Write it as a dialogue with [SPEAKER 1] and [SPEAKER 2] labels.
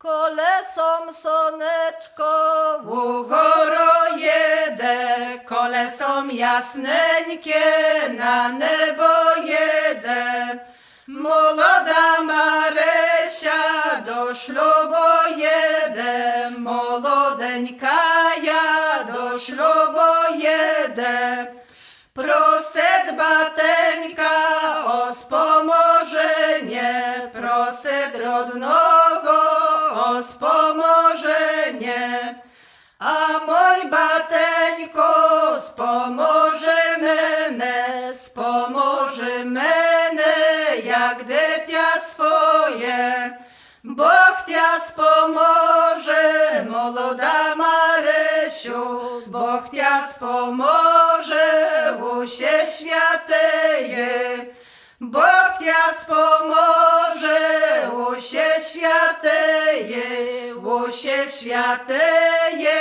[SPEAKER 1] Колесом сонечко
[SPEAKER 2] Угоро jedę, kolesom jasneńkie na nebo jedę. Молода Мареся до шлюбу jedę, молоденька я до шлюбу jedę. Prosed bateńka o spomożenie, prosed rodnego O spomożenie. A mój bateńko spomoże menę, spomoże menę, jak dytia swoje. Bo chtia spomoże, młoda Marysiu, bo chtia spomoże, łusie świateje. Bo chtia spomoże, łusie świateje, łusie świateje,